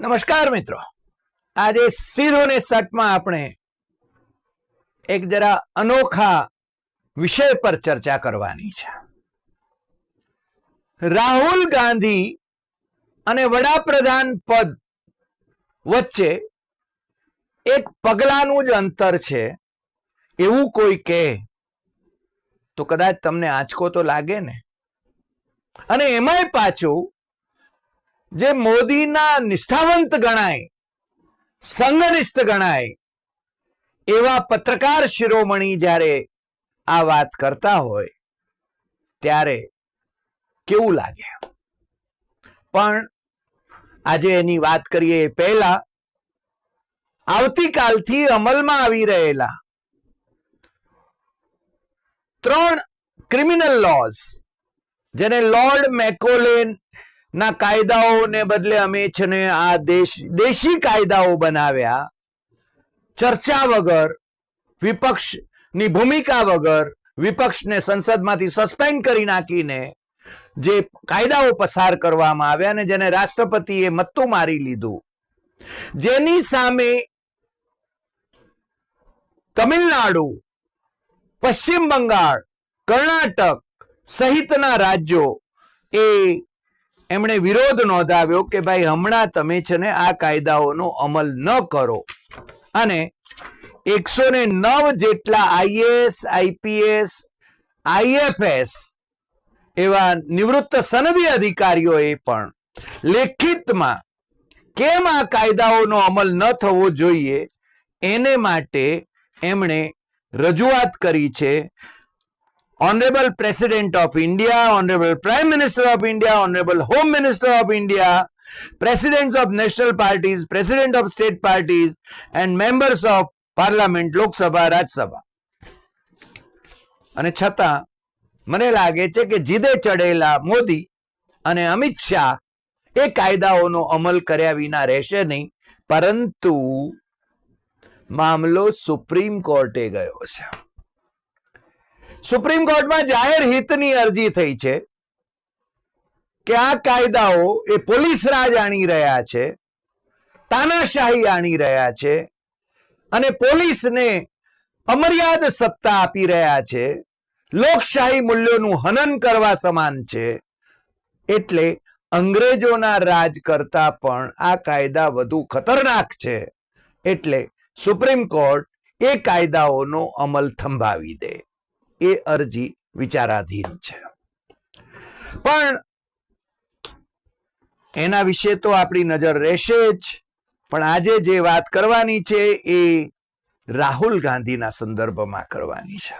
નમસ્કાર મિત્રો. આજે સીધો ને સટમાં આપણે એક જરા અનોખા વિષય પર ચર્ચા કરવાની છે. રાહુલ ગાંધી અને વડાપ્રધાન પદ વચ્ચે એક પગલાનું જ અંતર છે. એવું કોઈ કહે. તો કદાચ તમને આંચકો તો લાગે ને? અને એમાંય પાછું જે મોદીના નિષ્ઠાવંત ગણાય, સંઘનિષ્ઠ ગણાય, એવા પત્રકાર શિરોમણી જ્યારે આ વાત કરતા હોય, ત્યારે કેવું લાગે? પણ આજે એની વાત કરીએ એ પહેલા, આવતીકાલથી અમલમાં આવી રહેલા ત્રણ ક્રિમિનલ લોઝ, જેને લોર્ડ મેકોલેન ના કાયદાઓને બદલે અમે છે ને આ દેશ, દેશી કાયદાઓ બનાવ્યા. ચર્ચા વગર, વિપક્ષની ભૂમિકા વગર, વિપક્ષને સંસદમાંથી સસ્પેન્ડ કરી નાખીને જે કાયદાઓ પસાર કરવામાં આવ્યા અને જેને રાષ્ટ્રપતિએ મત્તું મારી લીધું. જેની સામે તમિલનાડુ, પશ્ચિમ બંગાળ, કર્ણાટક સહિતના રાજ્યો એ એમણે વિરોધ નોંધાવ્યો કે ભાઈ હમણાં તમે છે ને આ કાયદાઓનો અમલ ન કરો. અને એકસો ને નવ જેટલા આઈએએસ, આઈપીએસ, આઈએફએસ એવા નિવૃત્ત સનદી અધિકારીઓએ પણ લેખિતમાં કેમ આ કાયદાઓનો અમલ ન થવો જોઈએ, એને માટે એમણે રજૂઆત કરી છે honorable president of india honorable prime minister of india honorable home minister of india presidents of national parties president of state parties and members of parliament Lok Sabha Rajya Sabha અને છતાં મને લાગે છે કે જીદે ચડેલા મોદી અને અમિત શાહ એ કાયદાઓનો અમલ કર્યા વિના રહેશે નહીં પરંતુ મામલો સુપ્રીમ કોર્ટે ગયો છે સુપ્રીમ કોર્ટમાં જાહેર હિતની અરજી થઈ છે કે આ કાયદાઓ એ પોલીસ રાજ આણી રહ્યા છે, તાનાશાહી આણી રહ્યા છે, અને પોલીસને અમર્યાદ સત્તા આપી રહ્યા છે, લોકશાહી મૂલ્યોનું હનન કરવા સમાન છે, એટલે અંગ્રેજોના રાજ કરતા પણ આ કાયદા વધુ ખતરનાક છે, એટલે સુપ્રીમ કોર્ટ એ કાયદાઓનો અમલ થંભાવી દે. એ અરજી વિચારાધીન છે. પણ એના વિશે તો આપણી નજર રહેશે જ. પણ આજે જે વાત કરવાની છે એ રાહુલ ગાંધીના સંદર્ભમાં કરવાની છે.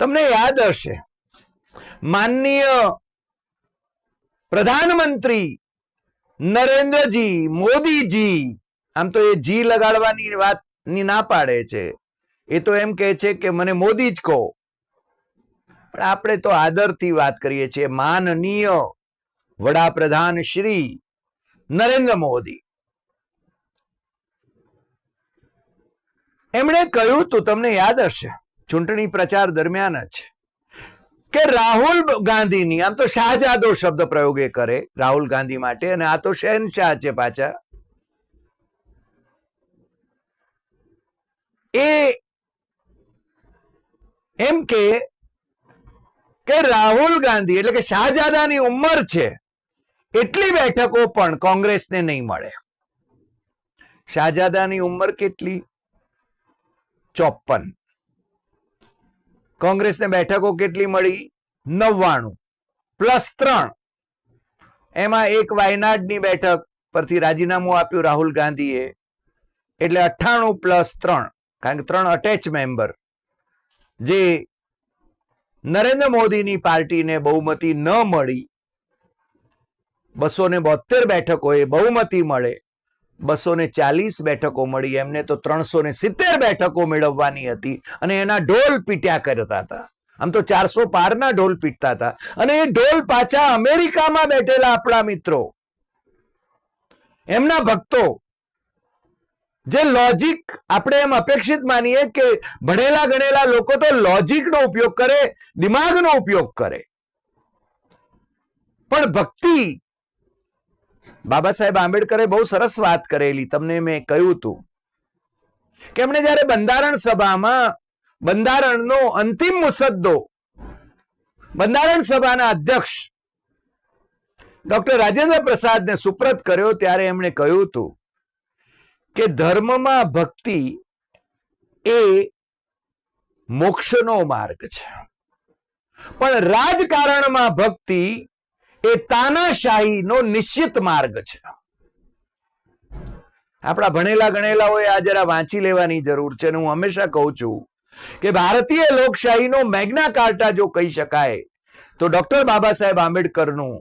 તમને યાદ હશે, માનનીય પ્રધાનમંત્રી નરેન્દ્રજી મોદીજી, આમ તો એ જી લગાડવાની વાતની ના પાડે છે એ તો એમ કહે છે કે મને મોદી જ કહો. પણ આપણે તો આદરથી વાત કરીએ છીએ. માનનીય વડાપ્રધાન શ્રી નરેન્દ્ર મોદી. એમણે કહ્યું, તું તમને યાદ હશે, ચૂંટણી પ્રચાર દરમિયાન જ, કે રાહુલ ગાંધીની, આમ તો શાહજાદો શબ્દ પ્રયોગ એ કરે, રાહુલ ગાંધી માટે, અને આ તો શહેનશાહ છે પાછા. એ એમ કે રાહુલ ગાંધી એટલે કે શાહજાદાની ઉંમર છે, એટલી બેઠકો પણ કોંગ્રેસને નહીં મળે. શાહજાદાની ઉંમર કેટલી? ચોપન કોંગ્રેસને બેઠકો કેટલી મળી? નવ્વાણું. પ્લસ ત્રણ. એમાં એક વાયનાડની બેઠક પરથી રાજીનામું આપ્યું રાહુલ ગાંધીએ. એટલે અઠ્ઠાણું પ્લસ ત્રણ. કારણ કે ત્રણ અટેચ મેમ્બર જે નરેન્દ્ર મોદીની પાર્ટીને બહુમતી ન મળી બસો ને બોતેર બેઠકો એ બહુમતી મળે બસો ને ચાલીસ બેઠકો મળી, એમને તો ત્રણસો ને સિત્તેર બેઠકો મેળવવાની હતી અને એના ઢોલ પીટ્યા કરતા હતા. આમ તો ચારસો પારના ઢોલ પીટતા હતા. અને એ ઢોલ પાછા અમેરિકામાં બેઠેલા આપણા મિત્રો, એમના ભક્તો જે લોજિક આપણે એમ અપેક્ષિત માનીએ કે ભણેલા ગણેલા લોકો તો લોજિકનો ઉપયોગ કરે, દિમાગનો ઉપયોગ કરે. પણ ભક્તિ, બાબા સાહેબ આંબેડકરે બહુ સરસ વાત કરેલી, તમને મેં કહ્યું હતું. કે એમણે જ્યારે બંધારણ સભામાં બંધારણનો અંતિમ મુસદ્દો, બંધારણ સભાના અધ્યક્ષ ડોક્ટર રાજેન્દ્ર પ્રસાદને સુપ્રત કર્યો ત્યારે એમણે કહ્યું હતું કે ધર્મમાં ભક્તિ એ મોક્ષનો માર્ગ છે. પણ રાજકારણમાં ભક્તિ એ તાનાશાહીનો નિશ્ચિત માર્ગ છે. આપણા ભણેલા ગણેલાઓએ આ જરા વાંચી લેવાની જરૂર છે અને હું હંમેશા કહું છું કે ભારતીય લોકશાહીનો મેગ્ના કાર્ટા જો કહી શકાય તો ડોક્ટર બાબા સાહેબ આંબેડકરનું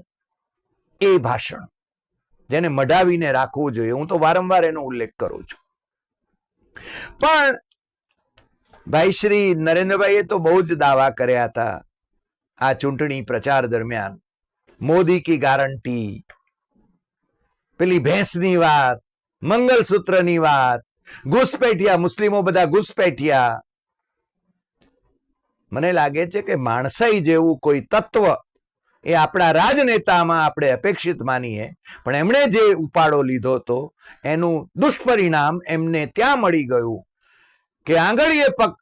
એ ભાષણ જેને મઢાવીને રાખવું જોઈએ. હું તો વારંવાર એનો ઉલ્લેખ કરું છું. પણ ભાઈ શ્રી નરેન્દ્રભાઈએ તો બહુ જ દાવા કર્યા હતા આ ચૂંટણી પ્રચાર દરમિયાન. મોદી કી ગારંટી પેલી ભેંસની વાત, મંગલસૂત્રની વાત, ઘૂસપેઠિયા, મુસ્લિમો બધા ઘૂસપેઠિયા. મને લાગે છે કે માણસાઈ જેવું કોઈ તત્વ એ આપણા રાજનેતામાં આપણે અપેક્ષિત માનીએ. પણ એમણે જે ઉપાડો લીધો હતો, એનું દુષ્પરિણામ એમને ત્યાં મળી ગયું કે આંગળીએ પગ,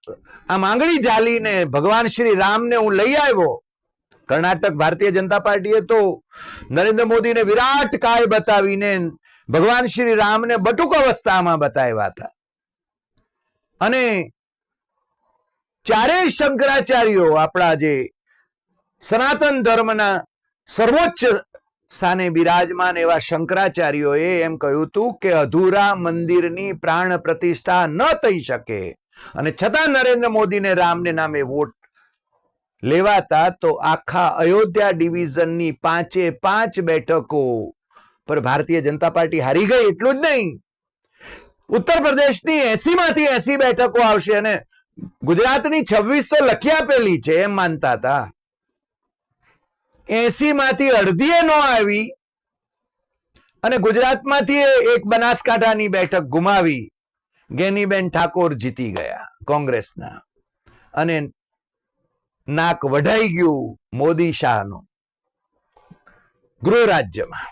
આમ આંગળી જાલીને ભગવાન શ્રી રામને હું લઈ આવ્યો. કર્ણાટક ભારતીય જનતા પાર્ટીએ તો નરેન્દ્ર મોદીને વિરાટ કાય બતાવીને ભગવાન શ્રી રામને બટુક અવસ્થામાં બતાવ્યા હતા. અને ચારેય શંકરાચાર્યો આપણા જે સનાતન ધર્મના સર્વોચ્ચ સ્થાને બિરાજમાન એવા શંકરાચાર્યોએ એમ કહ્યું હતું કે અધૂરા મંદિરની પ્રાણ પ્રતિષ્ઠા ન થઈ શકે. અને છતાં નરેન્દ્ર મોદીને રામને નામે વોટ લેવાતા તો આખા અયોધ્યા ડિવિઝનની પાંચે પાંચ બેઠકો પર ભારતીય જનતા પાર્ટી હારી ગઈ એટલું જ નહીં. ઉત્તર પ્રદેશની એસી માંથી એસી બેઠકો આવશે અને ગુજરાતની છવ્વીસ તો લખી આપેલી છે એમ માનતા હતા. એસી માંથી અડધીએ ન આવી અને ગુજરાતમાંથી એક બનાસકાંઠાની બેઠક ગુમાવી. ગેનીબેન ઠાકોર જીતી ગયા કોંગ્રેસના. અને નાક વઢાઈ ગયું મોદી શાહનું. ગૃહ રાજ્યમાં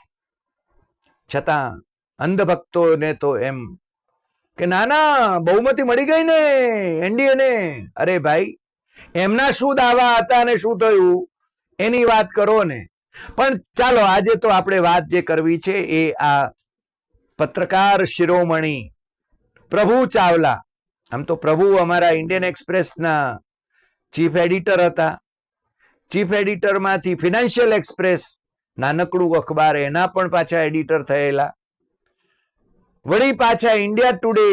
છતાં અંધભક્તોને તો એમ કે ના ના બહુમતી મળી ગઈ ને એનડીએ ને અરે ભાઈ, એમના શું દાવા હતા અને શું થયું? એની વાત કરો ને. પણ ચાલો, આજે તો આપણે વાત જે કરવી છે એ આ પત્રકાર શિરોમણી, પ્રભુ ચાવલા. આમ તો પ્રભુ અમારા ઇન્ડિયન એક્સપ્રેસના ચીફ એડિટર હતા. ચીફ એડિટરમાંથી ફિનાન્શિયલ એક્સપ્રેસ નાનકડું અખબાર, એના પણ પાછા એડિટર થયેલા. વળી પાછા ઇન્ડિયા ટુડે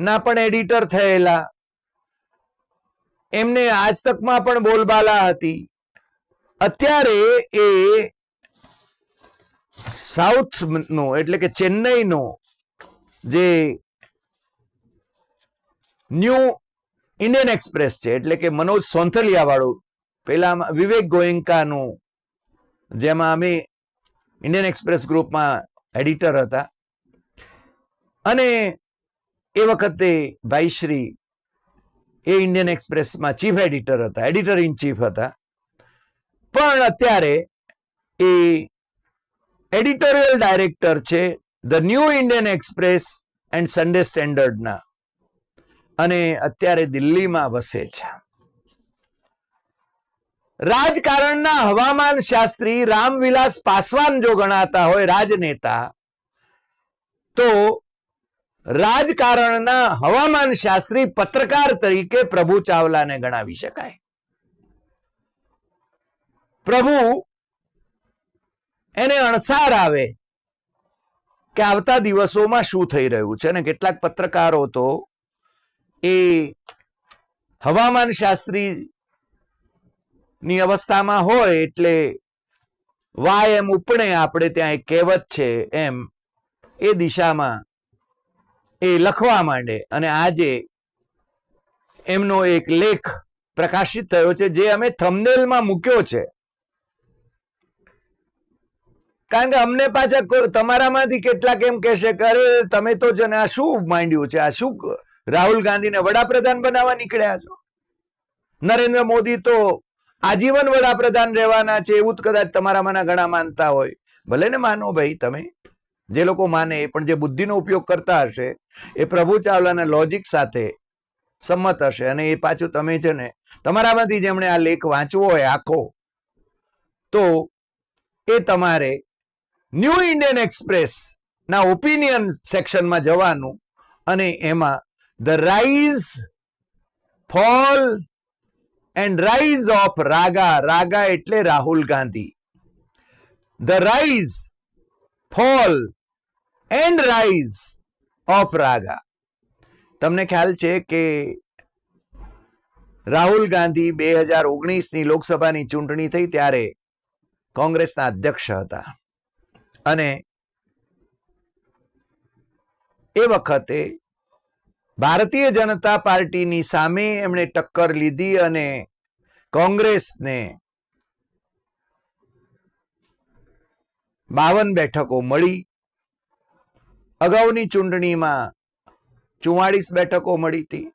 ના પણ એડિટર થયેલા. એમને આજ તકમાં પણ બોલબાલા હતી. અત્યારે એ સાઉથ નો, એટલે કે ચેન્નઈનો જે ન્યૂ ઇન્ડિયન એક્સપ્રેસ છે, એટલે કે મનોજ સોંથલિયા વાળું પેલા વિવેક ગોયંકાનું, જેમાં અમે ઇન્ડિયન એક્સપ્રેસ ગ્રુપમાં એડિટર હતા. અને એ વખતે ભાઈશ્રી એ ઇન્ડિયન એક્સપ્રેસમાં ચીફ એડિટર હતા એડિટર ઇન ચીફ હતા. પણ અત્યારે એ એડિટોરિયલ ડાયરેક્ટર છે the New Indian Express and Sunday સ્ટેન્ડર્ડના. અને અત્યારે દિલ્હીમાં વસે છે. રાજકારણના હવામાન શાસ્ત્રી રામવિલાસ પાસવાન જો ગણાતા હોય રાજનેતા, તો રાજકારણના હવામાન શાસ્ત્રી પત્રકાર તરીકે પ્રભુ ચાવલાને ગણાવી શકાય. પ્રભુ એને અણસાર આવે કે આવતા દિવસોમાં શું થઈ રહ્યું છે અને કેટલાક પત્રકારો તો એ હવામાન શાસ્ત્રી ની અવસ્થામાં હોય એટલે વાય એમ ઉપણે આપણે ત્યાં એક કહેવત છે એમ એ દિશામાં એ લખવા માંડે અને આજે એમનો એક લેખ પ્રકાશિત થયો છે જે અમે થમનેલમાં મૂક્યો છે. કારણ કે અમને પાછા તમારામાંથી કેટલાક એમ કહેશે કે તમે તો છે ને આ શું માંડ્યું છે? આ શું રાહુલ ગાંધીને વડાપ્રધાન બનાવવા નીકળ્યા છો? નરેન્દ્ર મોદી તો આજીવન વડાપ્રધાન રહેવાના છે, એવું કદાચ તમારામાંના ઘણા માનતા હોય. ભલે ને માનો ભાઈ, તમે જે લોકો માને પણ જે બુદ્ધિનો ઉપયોગ કરતા હશે, એ પ્રભુ ચાવલાના લોજિક સાથે સંમત હશે. અને એ પાછું તમે છે ને, તમારામાંથી જેમણે આ લેખ વાંચવો હોય આખો, તો એ તમારે ન્યૂ ઇન્ડિયન એક્સપ્રેસ ના ઓપિનિયન સેક્શનમાં જવાનું અને એમાં the rise fall and rise of Raga Raga એટલે Rahul Gandhi. The rise fall and rise of Raga તમને ખ્યાલ છે કે રાહુલ ગાંધી બે હજાર ઓગણીસની લોકસભાની ચૂંટણી થઈ ત્યારે કોંગ્રેસના અધ્યક્ષ હતા. અને એ વખતે ભારતીય જનતા પાર્ટીની સામે એમણે ટક્કર લીધી અને કોંગ્રેસને બાવન બેઠકો મળી. અગાઉની ચૂંટણીમાં ચુવાળીસ બેઠકો મળી હતી.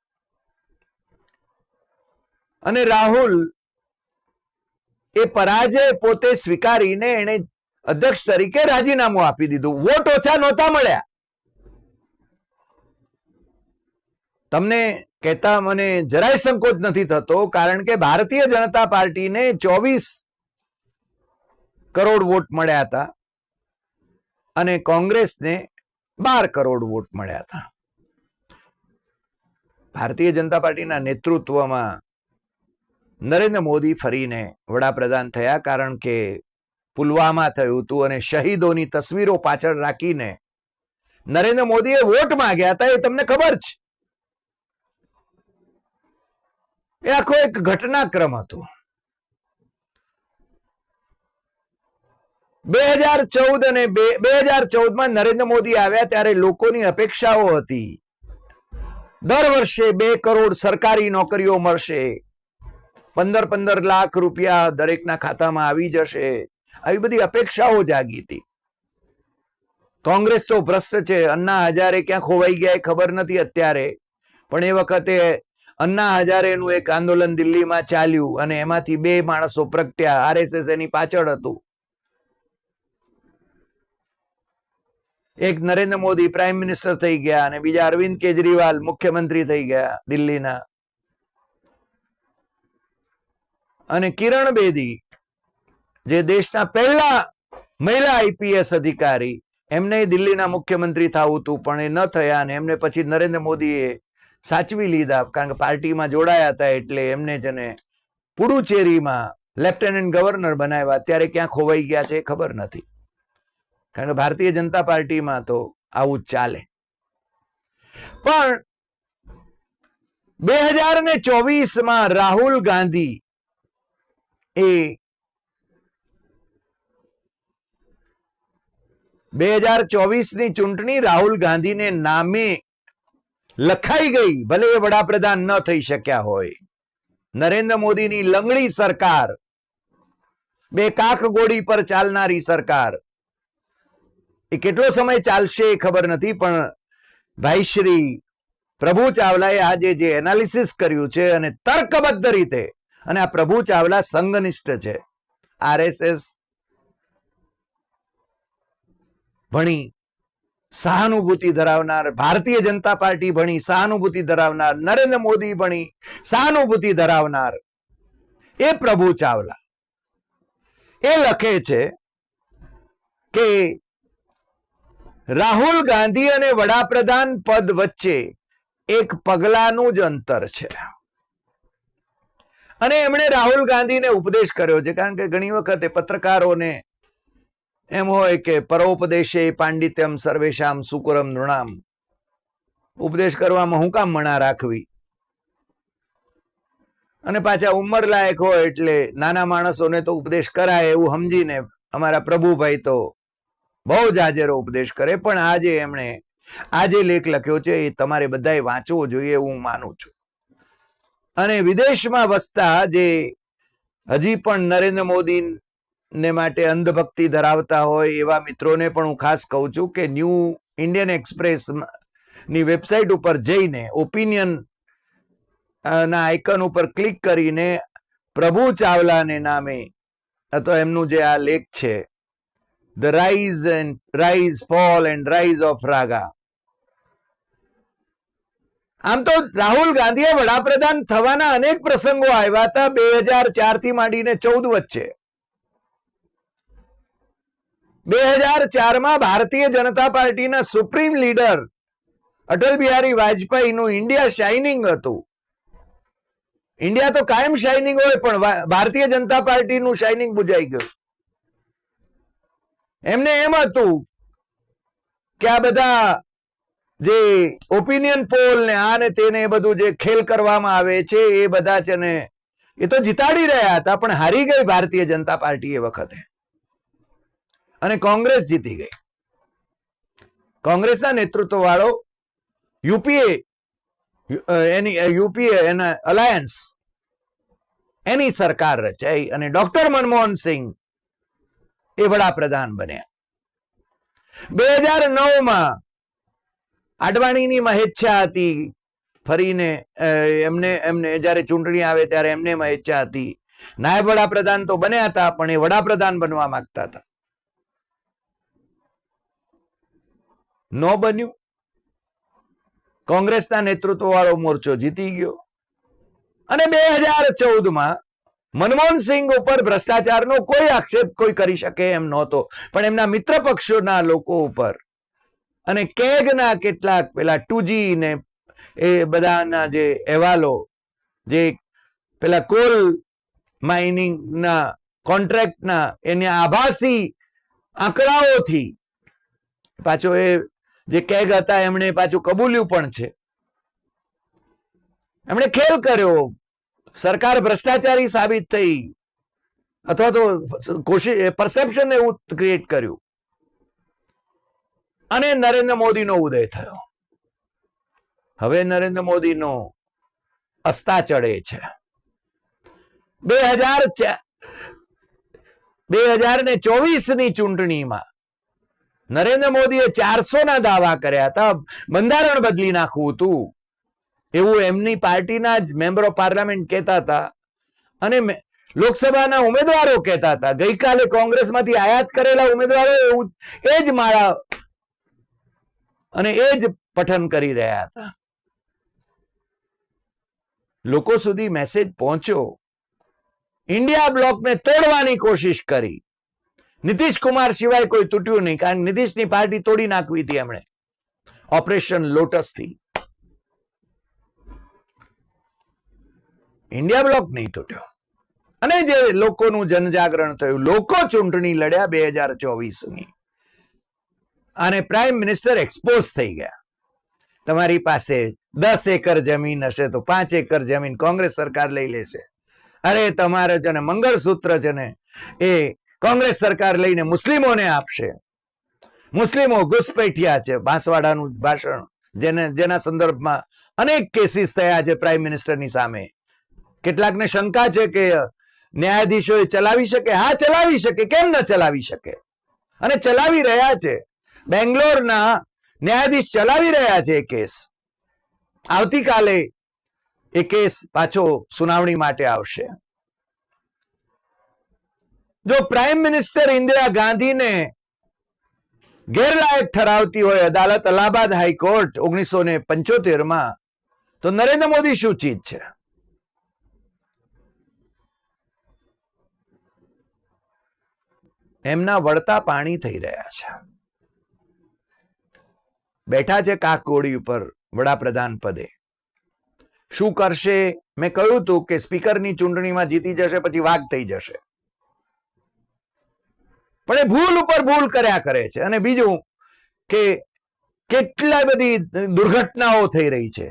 અને રાહુલ એ પરાજય પોતે સ્વીકારીને એને અધ્યક્ષ તરીકે રાજીનામું આપી દીધું. વોટ ઓછા નહોતા મળ્યા. તમને કહેતા મને જરાય સંકોચ નથી થતો, કારણ કે ભારતીય જનતા પાર્ટીને ચોવીસ કરોડ વોટ મળ્યા હતા અને કોંગ્રેસને બાર કરોડ વોટ મળ્યા હતા. ભારતીય જનતા પાર્ટીના નેતૃત્વમાં નરેન્દ્ર મોદી ફરીને વડાપ્રધાન થયા, કારણ કે પુલવામા થયું હતું અને શહીદોની તસવીરો પાછળ રાખીને નરેન્દ્ર મોદીએ વોટ માંગ્યા હતા એ તમને ખબર છે? એ આખો એક ઘટનાક્રમ હતો. બે હજાર ચૌદ અને બે હજાર ચૌદમાં નરેન્દ્ર મોદી આવ્યા ત્યારે લોકોની અપેક્ષાઓ હતી. દર વર્ષે બે કરોડ સરકારી નોકરીઓ મળશે. પંદર પંદર લાખ રૂપિયા દરેકના ખાતામાં આવી જશે. આવી બધી અપેક્ષાઓ જાગી હતી. કોંગ્રેસ તો ભ્રષ્ટ છે, અન્ના હજારે ક્યાં ખોવાઈ ગયા ખબર નથી અત્યારે. પણ એ વખતે અન્ના હજારેનું એક આંદોલન દિલ્હીમાં ચાલ્યું અને એમાંથી બે માણસો પ્રગટ્યા, આરએસએસ એની પાછળ હતું. એક નરેન્દ્ર મોદી પ્રાઇમ મિનિસ્ટર થઈ ગયા અને બીજા અરવિંદ કેજરીવાલ મુખ્યમંત્રી થઈ ગયા દિલ્હીના. અને કિરણ બેદી જે દેશના પહેલા મહિલા આઈપીએસ અધિકારી, એમને દિલ્હીના મુખ્યમંત્રી થવું હતું પણ એ ન થયા અને એમને પછી નરેન્દ્ર મોદીએ સાચવી લીધા, કારણ કે પાર્ટીમાં જોડાયા હતા એટલે એમને જ પુડુચેરીમાં લેફ્ટનન્ટ ગવર્નર બનાવ્યા ત્યારે ક્યાં ખોવાઈ ગયા છે એ ખબર નથી. કારણ કે ભારતીય જનતા પાર્ટીમાં તો આવું ચાલે. પણ બે હજાર ને ચોવીસમાં રાહુલ ગાંધી એ બે હજાર ચોવીસની ચૂંટણી રાહુલ ગાંધીને નામે લખાઈ ગઈ, ભલે એ વડાપ્રધાન ન થઈ શક્યા હોય. નરેન્દ્ર મોદીની લંગડી સરકાર, બે કાક ગોળી પર ચાલનારી સરકાર. એ કેટલો સમય ચાલશે એ ખબર નથી, પણ ભાઈ શ્રી પ્રભુ ચાવલાએ આજે જે એનાલિસિસ કર્યું છે અને તર્કબદ્ધ રીતે, અને આ પ્રભુ ચાવલા સંઘનિષ્ઠ છે. આરએસએસ ભણી સહાનુભૂતિ ધરાવનાર, ભારતીય જનતા પાર્ટી ભણી, સહાનુભૂતિ ધરાવનાર, નરેન્દ્ર મોદી ભણી, સહાનુભૂતિ ધરાવનાર એ પ્રભુ ચાવલા. એ લખે છે કે રાહુલ ગાંધી અને વડાપ્રધાન પદ વચ્ચે એક પગલાનું જ અંતર છે. અને એમણે રાહુલ ગાંધીને ઉપદેશ કર્યો છે. કારણ કે ઘણી વખતે પત્રકારોને એમ હોય કે પરોપદેશે પાંડિત્યમ સર્વેશામ સુકુરમ નૃણામ. ઉપદેશ કરવામાં હું કામ મણા રાખવી? અને પાછા ઉંમર લાયક હોય એટલે નાના માણસોને તો ઉપદેશ કરાય એવું સમજીને અમારા પ્રભુભાઈ તો બહુ જ હાજરો ઉપદેશ કરે, પણ આજે એમણે આજે લેખ લખ્યો છે, એ તમારે બધાએ વાંચવો જોઈએ હું માનું છું. અને વિદેશમાં વસતા જે હજી પણ નરેન્દ્ર મોદી ને માટે અંધભક્તિ ધરાવતા હોય એવા મિત્રોને પણ હું ખાસ કહું છું કે ન્યૂ ઇન્ડિયન એક્સપ્રેસની વેબસાઇટ ઉપર જઈને ઓપિનિયન ના આઇકન ઉપર ક્લિક કરીને પ્રભુ ચાવલાને નામે અથવા એમનું જે આ લેખ છે the rise and rise fall and rise of Raga આમ તો રાહુલ ગાંધીએ વડાપ્રધાન થવાના અનેક પ્રસંગો આવ્યા હતા, બે હજાર ચારથી માંડીને ચૌદ વચ્ચે. બે ભારતીય જનતા પાર્ટીના સુપ્રીમ લીડર અટલ બિહારી વાજપેયીનું ઇન્ડિયા શાઇનિંગ હતું. ઇન્ડિયા તો કાયમ શાઇનિંગ હોય પણ ભારતીય જનતા પાર્ટીનું શાઇનિંગ બુજાઈ ગયું. એમને એમ હતું કે આ બધા જે ઓપિનિયન પોલ ને આ ને તેને બધું જે ખેલ કરવામાં આવે છે, એ બધા છે ને એ તો જીતાડી રહ્યા હતા, પણ હારી ગઈ ભારતીય જનતા પાર્ટી એ વખતે. અને કોંગ્રેસ જીતી ગઈ. કોંગ્રેસના નેતૃત્વ વાળો યુપીએ એની યુપીએ એના અલાયન્સ એની સરકાર રચાઈ અને ડોક્ટર મનમોહન એ વડાપ્રધાન બન્યા. બે હજાર નવમાં આડવાણીની મહેચ્છા હતી. ફરીને એમને એમને જ્યારે ચૂંટણી આવે ત્યારે એમને મહેચ્છા હતી. નાયબ વડાપ્રધાન તો બન્યા હતા, પણ એ વડાપ્રધાન બનવા માંગતા હતા. નો બન્યું. કોંગ્રેસના નેતૃત્વ વાળો મોરચો જીતી ગયો. અને બે હજાર ચૌદમાં મનમોહન સિંહ ઉપર ભ્રષ્ટાચારનો કોઈ આક્ષેપ કોઈ કરી શકે એમ નહોતો. પણ એમના મિત્ર પક્ષોના લોકો ઉપર અને કેગના કેટલાક પેલા ટુજી ને એ બધાના જે અહેવાલો, જે પેલા કોલ માઇનિંગના કોન્ટ્રાક્ટના એને આભાસી આંકડાઓથી પાછો એ જે કેગ હતા, એમણે પાછું કબૂલ્યું પણ છે. એમણે ખેલ કર્યો. સરકાર ભ્રષ્ટાચારી સાબિત થઈ. અથવા તો કોશિશ પરસેપ્શન એવું ક્રિએટ કર્યું. અને નરેન્દ્ર મોદીનો ઉદય થયો. હવે નરેન્દ્ર મોદીનો અસ્તા ચડે છે. બે હજાર બે હજાર ને ચોવીસની ચૂંટણીમાં નરેન્દ્ર મોદીએ ચારસો ના દાવા કર્યા હતા. બંધારણ બદલી નાખવું હતું. એવું એમની પાર્ટીના જ મેમ્બર ઓફ પાર્લામેન્ટ કહેતા હતા. અને લોકસભાના ઉમેદવારો કહેતા હતા. ગઈકાલે કોંગ્રેસમાંથી આયાત કરેલા ઉમેદવારો એવું એ જ માળા અને એ જ પઠન કરી રહ્યા હતા. લોકો સુધી મેસેજ પહોંચ્યો. ઇન્ડિયા બ્લોકને તોડવાની કોશિશ કરી. નીતિશ કુમાર સિવાય કોઈ તૂટ્યું નહીં, કારણ નીતિશની પાર્ટી તોડી નાખવી હતી એમણે. ઓપરેશન લોટસથી ઇન્ડિયા બ્લોક નહીં તૂટ્યો. અને જે લોકોનું જનજાગરણ થયું, લોકો ચૂંટણી લડ્યા બે હજાર ચોવીસની. અને પ્રાઇમ મિનિસ્ટર એક્સપોઝ થઈ ગયા. તમારી પાસે દસ એકર જમીન હશે તો પાંચ એકર જમીન કોંગ્રેસ સરકાર લઈ લેશે. અરે, તમારે છે ને મંગળસૂત્ર છે ને એ કોંગ્રેસ સરકાર લઈને મુસ્લિમોને આપશે. મુસ્લિમો ઘુસપેઠિયા છે. બાંસવાડાનું ભાષણ, જેને, જેના સંદર્ભમાં અનેક કેસીસ થયા છે પ્રાઇમ મિનિસ્ટરની સામે. કેટલાકને શંકા છે કે ન્યાયાધીશો ચલાવી શકે? હા, ચલાવી શકે. કેમ ન ચલાવી શકે? અને ચલાવી રહ્યા છે. બેંગ્લોરના ન્યાયાધીશ ચલાવી રહ્યા છે એ કેસ. આવતીકાલે એ કેસ પાછો સુનાવણી માટે આવશે. જો પ્રાઇમ મિનિસ્ટર ઇન્દિરા ગાંધીને ગેરલાયક ઠરાવતી હોય અદાલત અલ્હાબાદ હાઈકોર્ટ ઓગણીસો ને પંચોતેરમાં, તો નરેન્દ્ર મોદી શું ચીજ છે? એમના વળતા પાણી થઈ રહ્યા છે. બેઠા છે કાકોડી ઉપર વડાપ્રધાન પદે. શું કરશે? મેં કહ્યું હતું કે સ્પીકરની ચૂંટણીમાં જીતી જશે, પછી વાઘ થઈ જશે. પણ એ ભૂલ ઉપર ભૂલ કર્યા કરે છે. અને બીજું કે કેટલા બધી દુર્ઘટનાઓ થઈ રહી છે.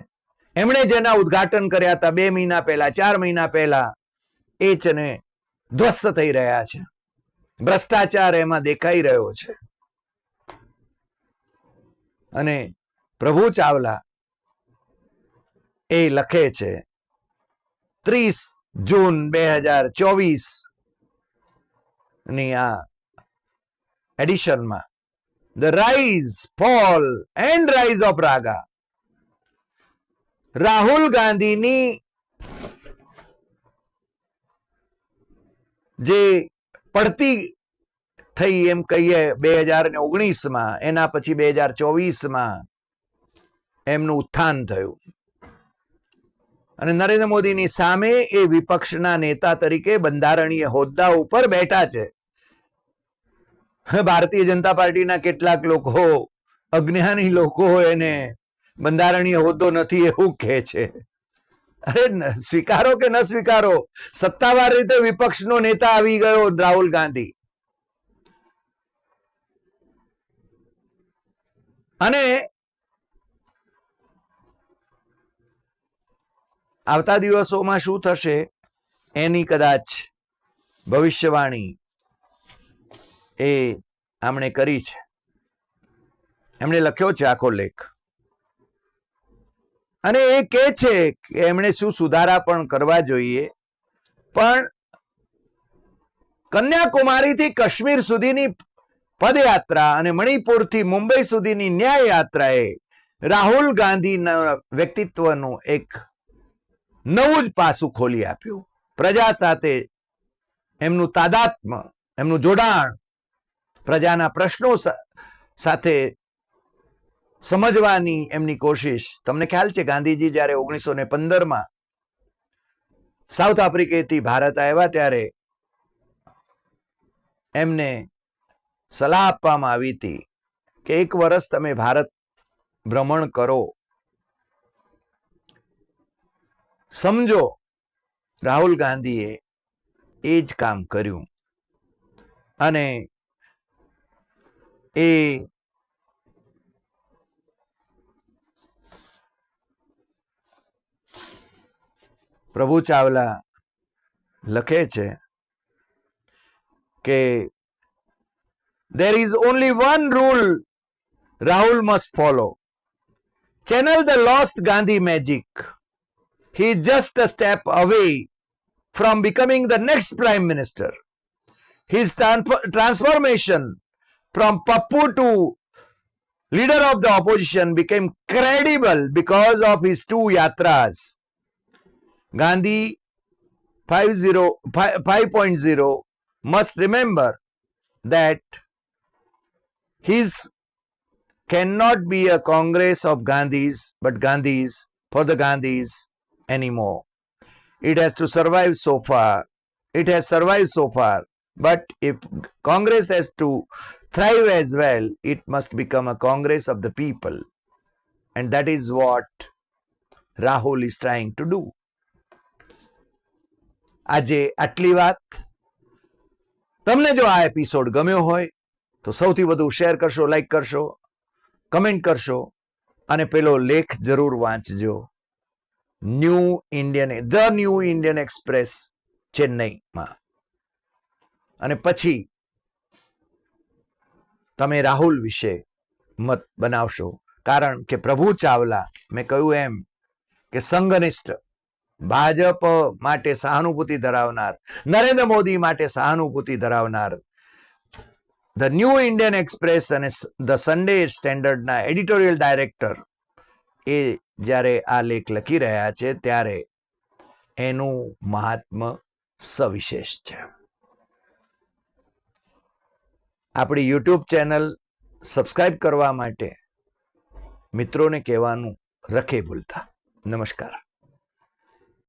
એમણે જેના ઉદ્ઘાટન કર્યા હતા બે મહિના પહેલા, ચાર મહિના પહેલા, એ જ ને ધ્વસ્ત થઈ રહ્યા છે. ભ્રષ્ટાચાર એમાં દેખાઈ રહ્યો છે. અને પ્રભુ ચાવલા એ લખે છે, ત્રીસ જૂન બે હજાર ચોવીસની આ એડિશનમાં the rise fall and rise of Raga Rahul ગાંધીની જે પડતી થઈ એમ કહીએ બે હજાર ને ઓગણીસમાં, એના પછી બે હજાર ચોવીસમાં એમનું ઉત્થાન થયું. અને નરેન્દ્ર મોદીની સામે એ વિપક્ષના નેતા તરીકે બંધારણીય હોદ્દા ઉપર બેઠા છે. ભારતીય જનતા પાર્ટીના કેટલાક લોકો, અજ્ઞાની લોકો એને બંધારણીય હોદ્દો નથી એવું કહે છે. અરે સ્વીકારો કે ન સ્વીકારો? સત્તાવાર રીતે વિપક્ષનો નેતા આવી ગયો રાહુલ ગાંધી. અને આવતા દિવસોમાં શું થશે? એની કદાચ ભવિષ્યવાણી એ આમણે કરી છે. એમણે લખ્યો છે આખો લેખ. અને એ કે છે કે એમણે શું સુધારા પણ કરવા જોઈએ. પણ કન્યાકુમારીથી કાશ્મીર સુધીની પદયાત્રા અને મણિપુરથી મુંબઈ સુધીની ન્યાય યાત્રાએ રાહુલ ગાંધીના વ્યક્તિત્વનું એક નવું જ પાસું ખોલી આપ્યું. પ્રજા સાથે એમનું તાદાત્મ, એમનું જોડાણ પ્રજાના પ્રશ્નો સાથે સમજવાની એમની કોશિશ. તમને ખ્યાલ છે, ગાંધીજી જ્યારે ઓગણીસો ને પંદરમાં સાઉથ આફ્રિકેથી ભારત આવ્યા ત્યારે એમને સલાહ આપવામાં આવી હતી કે એક વર્ષ તમે ભારત ભ્રમણ કરો. સમજો, રાહુલ ગાંધીએ એ જ કામ કર્યું. અને એ પ્રભુ ચાવલા લખે છે કે only one rule Rahul must follow. Channel the lost Gandhi magic. He is just a step away from becoming the next prime minister. His tran- transformation from Pappu to leader of the opposition became credible because of his two yatras. Gandhi 50, 5.0 must remember that his cannot be a congress of Gandhis, but Gandhis for the Gandhis anymore. It has to survive so far. It has survived so far. But if Congress has to thrive as well, it must become a Congress of the people. And that is what Rahul is trying to do. આજે આટલી વાત તમને જો આ episode ગમ્યો હોય તો સૌથી વધુ શેર કરશો લાઈક કરશો કમેન્ટ કરશો અને પેલો લેખ જરૂર વાંચજો New Indian the New Indian Express ચેન્નઈમાં અને પછી તમે રાહુલ વિશે મત બનાવશો. કારણ કે પ્રભુ ચાવલા, મેં કહ્યું એમ કે સંઘનિષ્ઠ ભાજપ માટે સહાનુભૂતિ ધરાવનાર, નરેન્દ્ર મોદી માટે સહાનુભૂતિ ધરાવનાર, the New Indian Express and the Sunday સ્ટેન્ડર્ડના editorial director એ જ્યારે આ લેખ લખી રહ્યા છે, ત્યારે એનું મહાત્મ સવિશેષ છે. આપણી યુટ્યુબ ચેનલ સબસ્ક્રાઇબ કરવા માટે મિત્રોને કહેવાનું રખે ભૂલતા. નમસ્કાર.